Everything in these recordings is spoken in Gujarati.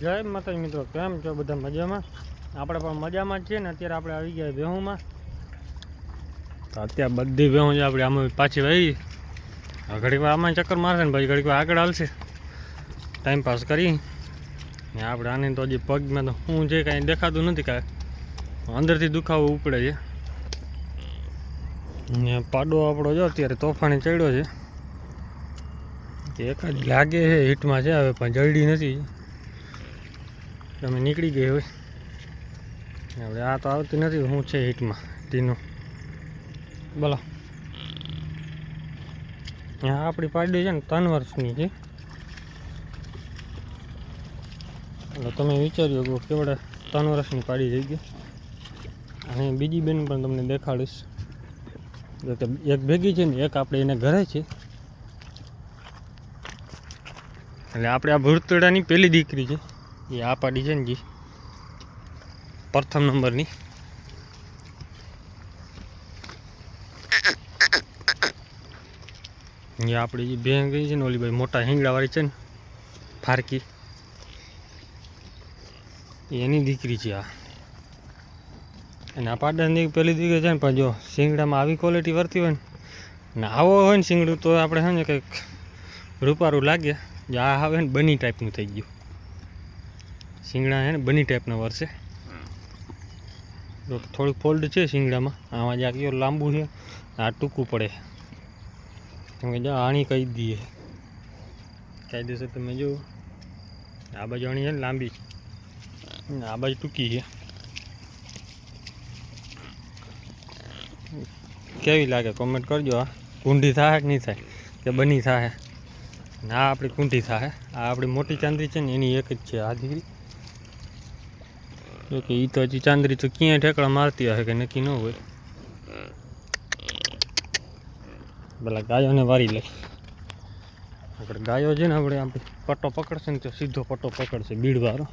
જય માતાજી મિત્રો, કેમ છો બધા મજામાં? આપણે પણ મજામાં જ છીએ ને, અત્યારે આપણે આવી ગયા વેહુમાં. તો અત્યારે બધી ભેહું છે આપણે આમાં પાછી વહી ઘડીક વાર આમાં ચક્કર મારશે ને, પછી ઘડીક આગળ હાલશે. ટાઈમ પાસ કરી. ને આપણે આને તો હજી પગમાં તો શું છે કાંઈ દેખાતું નથી કાંઈ. અંદરથી દુખાવો ઉપડે છે. ને પાડો આપણો જો અત્યારે તોફાની ચડ્યો છે. એક એકાદ લાગે છે, હીટમાં છે હવે, પણ જલ્દી નથી. તમે નીકળી ગઈ હોય હવે આ તો આવતી નથી શું છે હિટમાં, ટીનું. બોલો. આ આપણી પાડી છે ને, ત્રણ વર્ષની છે. એટલે તમે વિચાર્યો કે કેવડા ત્રણ વર્ષની પાડી થઈ ગઈ. અને બીજી બેન પણ તમને દેખાડીશ. કે એક ભેગી છે ને, એક આપણે એને ઘરે છે. એટલે આપણે આ ભૂરતડાની પહેલી દીકરી છે. એ આ પાડી છે ને જી. પ્રથમ નંબરની. એ આપણી જે ભેં ગઈ છે ને ઓલી ભાઈ મોટા હિંગડાવાળી છે ને, ફારકી. એની દીકરી છે આ. અને આ પાડાની પહેલી દીકરી છે ને, પણ જો શિંગડામાં આવી ક્વોલિટી વર્તી હોય ને ને આવો હોય ને શિંગડું તો આપણે છે ને કંઈક રૂપારું લાગે. જે આ આવે ને બની ટાઈપનું થઈ ગયું. શિંગડા છે ને, બની ટાઈપના વરસે જો થોડુંક ફોલ્ડ છે શિંગડામાં. આમાં જ્યાં કયો લાંબુ છે, આ ટૂંકું પડે. કે જો આણી કહી દઈએ. કાયદેસર તમે જુઓ આ બાજુ આણી છે ને લાંબી. આ બાજુ ટૂંકી છે. કેવી લાગે કોમેન્ટ કરજો આ કુંડી થાય કે નહીં થાય? કે બની થાય? ના, આપણી કુંઠી થાય. આ આપણી મોટી ચાંદરી છે ને, એની એક જ છે આ દીકરી. કે એ તો હજી ચાંદરી તો ક્યાંય ઠેકડા મારતી હશે કે નક્કી ન હોય. પેલા ગાયોને વારી લે. આપણે ગાયો છે ને આપણે આપણે પટ્ટો પકડશે ને તો સીધો પટ્ટો પકડશે બીડવાળો.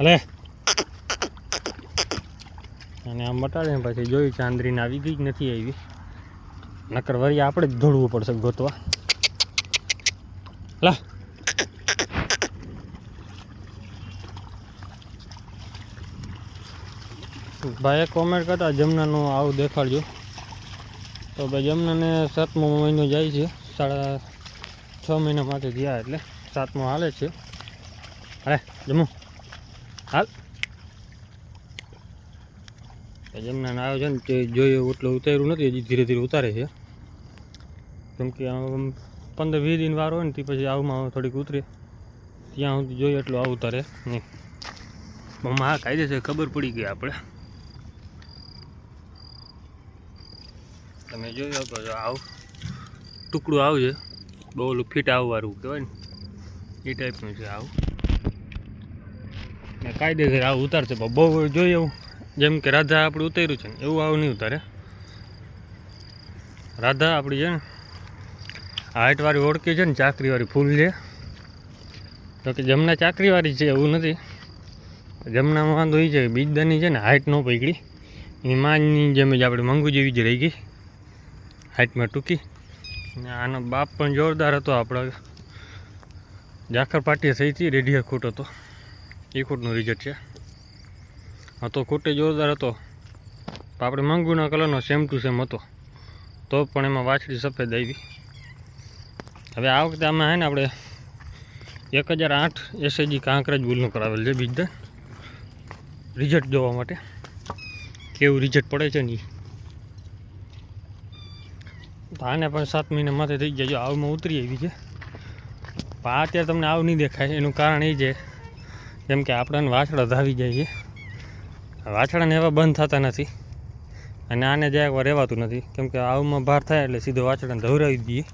હલે. અને આમ બટાડે ને પછી જોયું ચાંદરીને આવી ગઈ નથી આવી. નકર વરી આપણે જ દોડવું પડશે ગોતવા. લા. ભાઈએ કોમેન્ટ કરતા, જમનાનું આવું દેખાડજો. તો ભાઈ જમનાને સાતમો મહિનો જાય છે. સાડા છ મહિના માટે ગયા એટલે સાતમો હાલે છે. હા જમો. હાલ. જમનાને આવ્યો છે ને, તે જોયું એટલું ઉતાર્યું નથી, હજી ધીરે ધીરે ઉતારે છે. કેમ કે પંદર વીસ દિન વાર હોય ને, તે પછી આવમાં થોડીક ઉતરે. ત્યાં સુધી જોઈએ એટલું આવું ઉતારે નહીં. મમ્મા હા કાયદેસર ખબર પડી ગઈ આપણે. તમે જોઈ શકો છો, આવું. ટુકડું આવજે બહુ ઓલું ફીટ આવવાળું કહેવાય ને. એ ટાઈપનું છે આવું. ને કાયદેસર આવું ઉતારશે બહુ જોઈએ એવું જેમ કે રાધા આપણે ઉતાર્યું છે ને, એવું આવું નહીં ઉતારે. રાધા આપણી છે ને હાઇટવાળી ઓળખી છે ને, ચાકરીવાળી ફૂલ છે. તો કે જમના ચાકરીવાળી છે, એવું નથી. જમનામાં વાંધો એ છે બીજદાની છે ને હાઇટ ન પકડી. એ માની જેમ જ આપણે મંગુ જેવી જ રહી ગઈ. હાઇટમાં ટૂંકી. ને આનો બાપ પણ જોરદાર હતો આપણો. જાખર પાટીએ થઈ હતી રેડિયા ખૂટ હતો. એ ખૂટનું રિઝલ્ટ છે. હતો ખૂટે જોરદાર હતો. પણ આપણે મંગુના કલરનો સેમ ટુ સેમ હતો. તો પણ એમાં વાછડી સફેદ આવી. હવે આ વખતે આમાં હે ને આપણે એક હજાર આઠ એસએજી કાંકરેજ બુલનું કરાવેલ છે, બીજદાન. રિઝલ્ટ જોવા માટે. કેવું રિઝલ્ટ પડે છે ને આને પણ સાત મહિના માથે થઈ ગયા. જો આવમાં ઉતરી આવી છે. પણ અત્યારે તમને આવ નહીં દેખાય. એનું કારણ એ છે, જેમ કે આપણાને વાછડા ધાવી જાય છે. વાછડાને એવા બંધ થતા નથી. અને આને જે એકવાર રહેવાતું નથી. કેમ કે આવમાં ભાર થાય એટલે સીધો વાછડાને ધવરાવી દઈએ.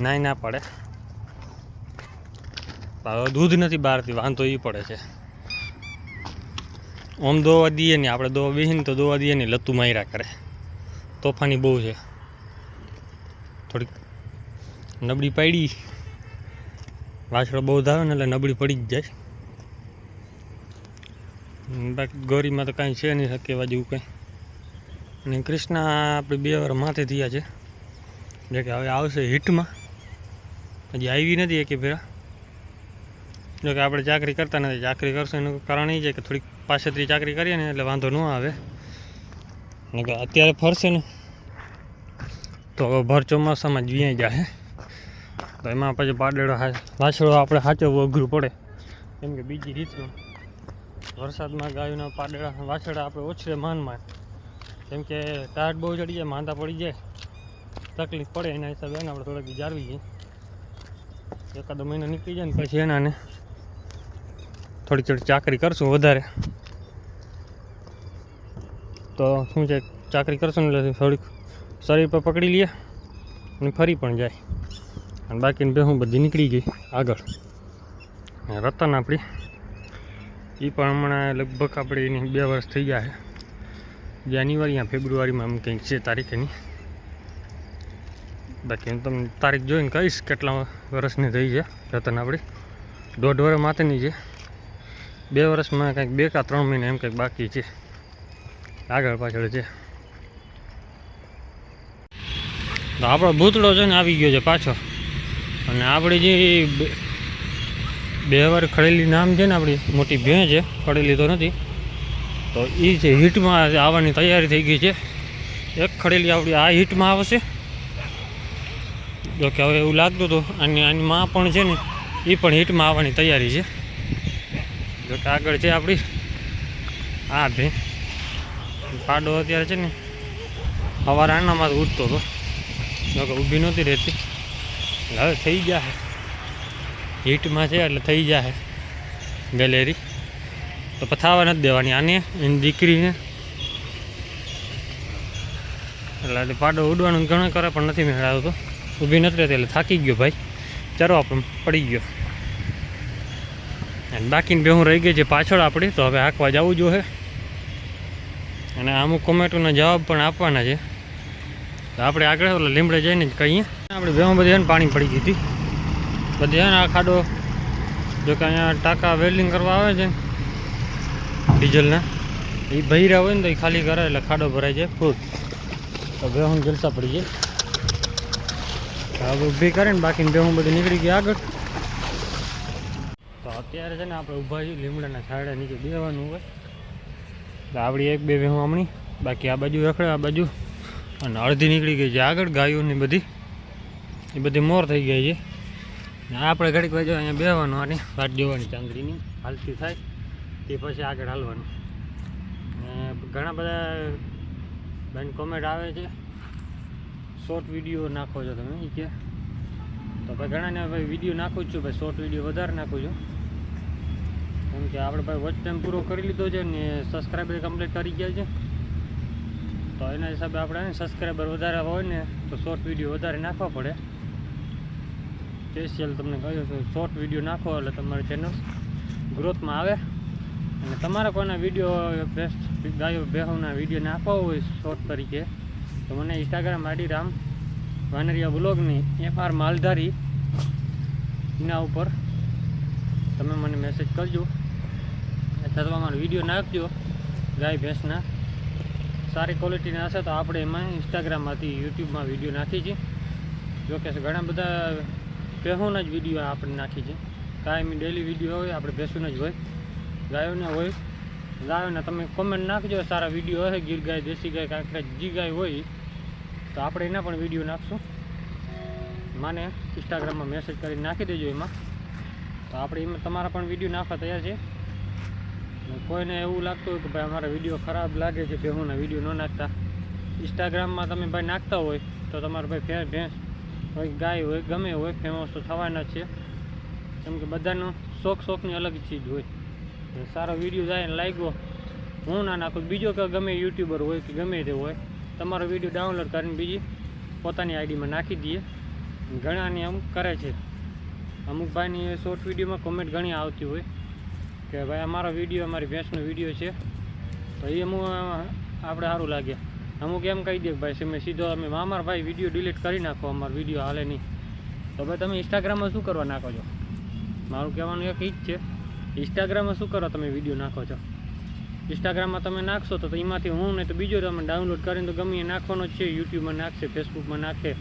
નાય ના પડે. દૂધ નથી બહારથી, વાંધો એ પડે છે. ઓમ દોવા દઈએ ને, આપણે દોવા બેસીને તો દોવા દઈએ ને લતું માર્યા કરે. તોફાની બહુ છે. થોડીક નબળી પાડી. વાછડો બહુ ધાવે ને એટલે નબળી પડી જ જાય. બાકી ગૌરીમાં તો કાંઈ છે નહીં શકેવા જેવું કંઈ. અને કૃષ્ણ આપણે બે વાર માથે થયા છે. જે કે હવે આવશે હિટમાં. હજી આવી નથી એકે ફેરા જો કે આપણે ચાકરી કરતા નથી. ચાકરી કરશું એનું કારણ એ છે કે થોડીક પાછળથી ચાકરી કરીએ ને એટલે વાંધો ન આવે. અત્યારે ફરશે ને. તો ભર ચોમાસામાં જ વ્યાઈ જાય. તો એમાં પછી પાડેડો વાછડો આપણે સાચવવું અઘરું પડે. કેમ કે બીજી રીતનું વરસાદમાં ગાયોના પાડેડા વાછડા આપણે ઓછરે માનમાં. કેમ કે ટાટ બહુ ચડી જાય, માંદા પડી જાય. તકલીફ પડે એના હિસાબે, એને આપણે થોડીક જાળવી જઈએ. એકાદો મહિનો નીકળી જાય ને પછી એનાને થોડી થોડી ચાકરી કરશું વધારે. તો શું છે, ચાકરી કરશું ને થોડીક શરીર પર પકડી લઈએ અને ફરી પણ જાય. અને બાકીની બે હું બધી નીકળી ગઈ આગળ. રતન આપણી એ પણ હમણાં લગભગ આપણે એની બે વર્ષ થઈ ગયા છે. જાન્યુઆરી યા ફેબ્રુઆરીમાં એમ કંઈક છે તારીખ એની બાકી હું તમને તારીખ જોઈને કહીશ કેટલા વર્ષની થઈ છે રતન આપણી. દોઢ વર્ષ માથેની છે. બે વર્ષમાં કંઈક બે કાં ત્રણ મહિના એમ કંઈક બાકી છે. આગળ પાછળ છે. તો આપણો ભૂતળો છે ને આવી ગયો છે પાછો. અને આપણી જે બે- વાર ખડેલી નામ છે ને આપણી, મોટી ભેં છે, ખડેલી તો નથી. તો એ છે હિટમાં આવવાની તૈયારી થઈ ગઈ છે. એક ખડેલી આપણી આ હિટમાં આવશે. જો કે હવે એવું લાગતું હતું, આની આની માં પણ છે ને એ પણ હિટમાં આવવાની તૈયારી છે. જો કે આગળ છે આપણી આ ભે. પાડો અત્યારે છે ને સવારે આનામાં જ ઉઠતો હતો. જો ઊભી નહોતી રહેતી. એટલે હવે થઈ જશે હીટમાં છે એટલે થઈ જશે ગેલેરી. તો પથાવા નથી દેવાની. આને એની દીકરીને એટલે પાડો ઉડવાનું ઘણું કરે પણ નથી મેળ આવતો ઊભી નથી રહેતી એટલે થાકી ગયો ભાઈ. ચાલો પણ પડી ગયો. અને બાકીની બે હું રહી ગઈ છે પાછળ આપણી. તો હવે હાંકવા જવું જોઈએ અને અમુક કોમેન્ટોના જવાબ પણ આપવાના છે. તો આપણે આગળ ઓલા લીમડે જઈને જ કહીએ આપણે બેમાં બધી એને પાણી પડી ગઈ હતી. બધી એને આ ખાડો, જો કે અહીંયા ટાંકા વેલ્ડિંગ કરવા આવે છે, ડીઝલના. એ ભૈરા હોય ને તો એ ખાલી કરે એટલે ખાડો ભરાઈ જાય ફૂલ. તો બેહું જલસા પડી જાય. હવે ઊભી કરે ને બાકીની બેહું બધી નીકળી ગઈ આગળ. તો અત્યારે છે ને આપણે ઊભા છીએ લીમડાના છાંયડા નીચે બેવાનું હોય. તો આપણી એક બે ભેહું હમણી બાકી આ બાજુ રખડે, આ બાજુ અને અડધી નીકળી ગઈ છે. આગળ ગાયોની બધી, એ બધી મોર થઈ ગઈ છે. આપણે ઘડીક બાજુ અહીંયા બેહવાનું, આની વાટ જોવાની ચાંદડીની હાલતી થાય, તે પછી આગળ હાલવાનું. ઘણા બધા બેન કોમેન્ટ આવે છે. શોર્ટ વીડિયો નાખો છો તમે કે. તો ભાઈ ઘણાને ભાઈ વીડિયો નાખું જ છું, ભાઈ શોર્ટ વીડિયો વધારે નાખું છું. કેમ કે આપણે ભાઈ વોચ ટાઈમ પૂરો કરી લીધો છે ને સબસ્ક્રાઈબર કમ્પ્લીટ કરી ગયા છે. તો એના હિસાબે આપણે સબસ્ક્રાઈબર વધારે હોય ને તો શોર્ટ વીડિયો વધારે નાખવા પડે. સ્પેશિયલ તમને કહ્યું છું શોર્ટ વીડિયો નાખો એટલે તમારી ચેનલ ગ્રોથમાં આવે. અને તમારા કોઈના વીડિયો બેસ્ટ ગાયો બેહોના વીડિયો નાખવા હોય શોર્ટ તરીકે, તો મને ઇન્સ્ટાગ્રામ આડી રામ વાનરિયા બ્લોગની એફ આર માલધારી એના ઉપર તમે મને મેસેજ કરજો. અથવા તમારો વીડિયો નાખજો ગાય ભેંસના. સારી ક્વોલિટીના હશે તો આપણે એમાં ઇન્સ્ટાગ્રામમાંથી યુટ્યુબમાં વીડિયો નાખી છીએ જોકે ઘણા બધા ભેંસોના જ વીડિયો આપણે નાખી છે. કાયમી ડેલી વીડિયો હોય, આપણે ભેંસોના જ હોય. ગાયોના હોય, ગાયોના તમે કોમેન્ટ નાખજો, સારા વીડિયો હોય ગીર ગાય, દેશી ગાય, કાંકરા, જી ગાય હોય, તો આપણે એના પણ વીડિયો નાખશું. મને ઇન્સ્ટાગ્રામમાં મેસેજ કરીને નાખી દેજો એમાં. તો આપણે એમાં તમારા પણ વીડિયો નાખવા તૈયાર છે. કોઈને એવું લાગતું હોય કે ભાઈ અમારા વીડિયો ખરાબ લાગે છે ભેહુના વીડિયો ન નાખતા. ઇન્સ્ટાગ્રામમાં તમે ભાઈ નાખતા હોય તો તમારે ભાઈ ફેર ભેંસ હોય, ગાય હોય, ગમે હોય ફેમસ તો થવાના છે. કેમ કે બધાનો શોખ શોખની અલગ ચીજ હોય. સારો વીડિયો જાય ને લાગ્યો, હું ના નાખું. બીજો કે ગમે યુટ્યુબર હોય કે ગમે તે હોય, તમારો વીડિયો ડાઉનલોડ કરીને બીજી પોતાની આઈડીમાં નાખી દઈએ. ઘણાની અમુક કરે છે. અમુક ભાઈની શોર્ટ વિડીયોમાં કોમેન્ટ ઘણી આવતી હોય. કે ભાઈ અમારો વીડિયો અમારી ભેંસનો વીડિયો છે. તો એ હું આપણે સારું લાગે. અમુક એમ કહી દે ભાઈ તમે સીધો અમે અમારા ભાઈ વીડિયો ડિલીટ કરી નાખો, અમારો વીડિયો હાલે નહીં. તો ભાઈ તમે ઇન્સ્ટાગ્રામમાં શું કરવા નાખો છો? મારું કહેવાનું એક ઈ જ છે. ઇન્સ્ટાગ્રામમાં શું કરો તમે વીડિયો નાખો છો? ઇન્સ્ટાગ્રામમાં તમે નાખશો તો એમાંથી હું નહીં તો બીજો તમે ડાઉનલોડ કરીને તો ગમે નાખવાનો જ છે. યુટ્યુબમાં નાખશે ફેસબુકમાં નાખે.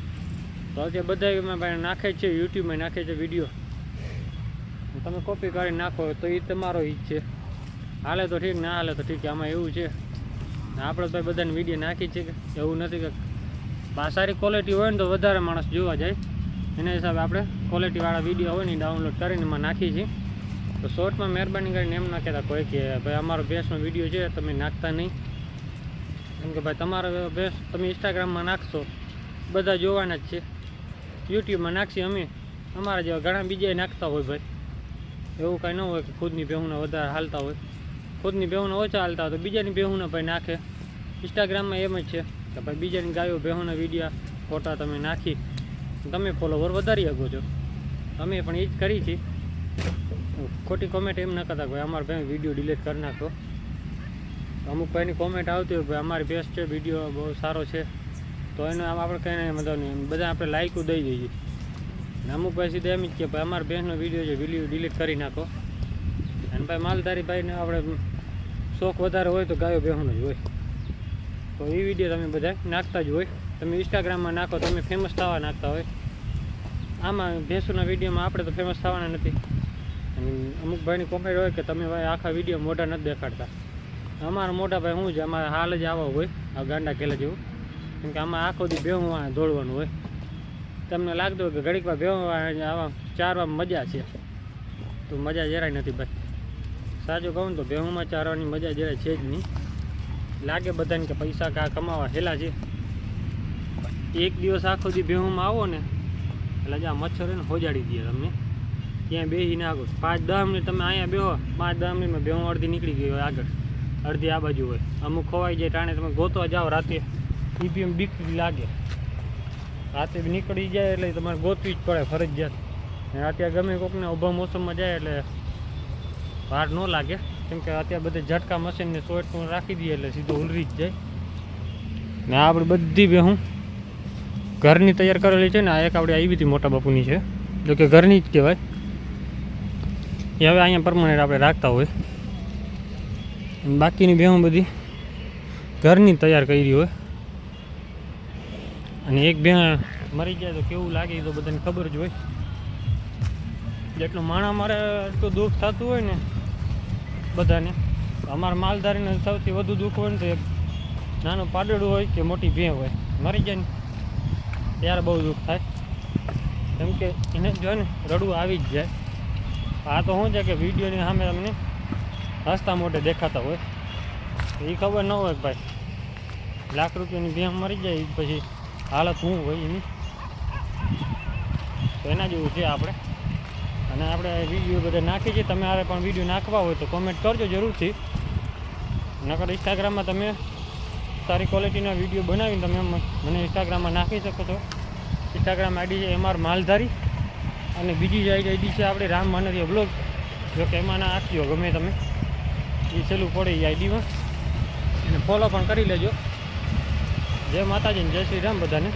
તો અત્યારે બધા ભાઈ નાખે છે યુટ્યુબમાં નાખે છે વીડિયો તમે કોપી કરી નાખો તો એ તમારો ઈ છે. હાલે તો ઠીક, ના હાલે તો ઠીક આમાં એવું છે. આપણે તો બધાને વીડિયો નાખી છે એવું નથી કે સારી ક્વોલિટી હોય ને તો વધારે માણસ જોવા જાય. એના હિસાબે આપણે ક્વોલિટીવાળા વીડિયો હોય ને ડાઉનલોડ કરીને એમાં નાખીએ છીએ. તો શોર્ટમાં મહેરબાની કરીને એમ ના કહેતા કોઈ કે ભાઈ અમારો ભેંસનો વીડિયો છે, તમે નાખતા નહીં. કેમ કે ભાઈ તમારો ભેંસ તમે ઇન્સ્ટાગ્રામમાં નાખશો, બધા જોવાના જ છે. યુટ્યુબમાં નાખશી અમે. અમારા જેવા ઘણા બીજા નાખતા હોય ભાઈ. એવું કાંઈ ન હોય કે ખુદની બેહુના વધારે હાલતા હોય. ખુદની બેહુના ઓછા હાલતા હોય તો બીજાની બેહુના ભાઈ નાખે. ઇન્સ્ટાગ્રામમાં એમ જ છે કે ભાઈ બીજાની ગાયો બેહુના વિડીયા, ફોટા તમે નાખી, તમે ફોલોવર વધારી શકો છો. અમે પણ એ જ કરી છીએ. ખોટી કોમેન્ટ એમ ન કરતા ભાઈ અમારા ભાઈ વીડિયો ડિલીટ કરી નાખો. અમુક ભાઈની કોમેન્ટ આવતી હોય ભાઈ અમારી બેસ્ટ છે વીડિયો બહુ સારો છે. તો એને આમ આપણે કંઈ મતલબ નહીં. બધા આપણે લાઈકો દઈ દઈએ. અમુક ભાઈ સીધા એમ જ કે ભાઈ, અમારા બેનનો વીડિયો છે વીડિયો ડિલીટ કરી નાખો. અને ભાઈ, માલધારી ભાઈને આપણે શોખ વધારે હોય તો ગાયો બેહુનો જ હોય. તો એ વીડિયો તમે બધા નાખતા જ હોય. તમે ઇન્સ્ટાગ્રામમાં નાખો, તમે ફેમસ થવા નાખતા હોય. આમાં ભેંસુના વિડીયોમાં આપણે તો ફેમસ થવાના નથી. અને અમુક ભાઈની કોમેન્ટ હોય કે તમે ભાઈ આખા વીડિયો મોઢા નથી દેખાડતા. અમારા મોટા ભાઈ શું છે? અમારે હાલ જ આવા હોય, આ ગાંડા કેલા જેવું. કેમ કે આમાં આખો દી બેહું દોડવાનું હોય. તમને લાગતું કે ઘડીક વાર બેહું આવા ચારવામાં મજા છે. તો મજા જરાય નથી ભાઈ સાચું કહું તો ભેહુમાં ચારવાની મજા જરાય છે જ નહીં. લાગે બધાને કે પૈસા કા કમાવા હેલા છે. એક દિવસ આખો દી ભેહુમાં આવો ને, એટલે જ્યાં મચ્છર હોય ને હોજાડી દે તમને. ત્યાં બેસી નાખો પાંચ દસ મિનિટ તમે અહીંયા બેહો, પાંચ દસ મિનિટમાં ભેહું અડધી નીકળી ગઈ હોય આગળ. અડધી આ બાજુ હોય. અમુક ખોવાઈ જાય ટાણે તમે ગોતવા જાઓ રાતે. ઈપીએમ બીક લાગે. રાતે બી નીકળી જાય એટલે તમારે ગોતવી જ પડે ફરજિયાત. અને અત્યારે ગમે કોકને ઊભા મોસમમાં જાય એટલે વાર ન લાગે. કેમ કે અત્યારે બધે ઝટકા મશીનને સોટનું રાખી દઈએ એટલે સીધો ઉલરી જ જાય. ને આપણે બધી બધી બેહું ઘરની તૈયાર કરેલી છે ને, આ એક આપણે આવી હતી મોટા બાપુની છે. જો કે ઘરની જ કહેવાય. એ હવે અહીંયા પરમાનન્ટ આપણે રાખતા હોય. બાકીની બેહું બધી ઘરની તૈયાર કરી હોય. અને એક બે મરી જાય તો કેવું લાગે તો બધાને ખબર જ હોય. જેટલું માણા મારે એટલું દુઃખ થતું હોય ને બધાને. અમારા માલધારીને સૌથી વધુ દુઃખ હોય ને તો એક નાનું પાડડું હોય કે મોટી ભેં હોય. મરી જાય ને ત્યારે બહુ દુઃખ થાય. કેમ કે એને જો ને, રડવું આવી જ જાય. આ તો શું છે કે વિડીયોની સામે તમને હસતા મોઢે દેખાતા હોય. એ ખબર ન હોય ભાઈ લાખ રૂપિયાની ભેં મરી જાય પછી હાલત શું હોય એની? તો એના જેવું છે આપણે. અને આપણે વીડિયો બધા નાખીએ છીએ. તમે આરે પણ વીડિયો નાખવા હોય તો કોમેન્ટ કરજો જરૂરથી. નકર ઇન્સ્ટાગ્રામમાં તમે સારી ક્વોલિટીના વીડિયો બનાવીને તમે મને ઇન્સ્ટાગ્રામમાં નાખી શકો છો. ઇન્સ્ટાગ્રામ આઈડી છે એમઆર માલધારી. અને બીજી જે આઈડી છે આપણે રામ માનરી બ્લોગ જો કે એમાં નાખ્યો ગમે તમે. એ છેલ્લું પડે એ આઈડીમાં એને ફોલો પણ કરી લેજો. જય માતાજી જય શ્રી રામ બધાને.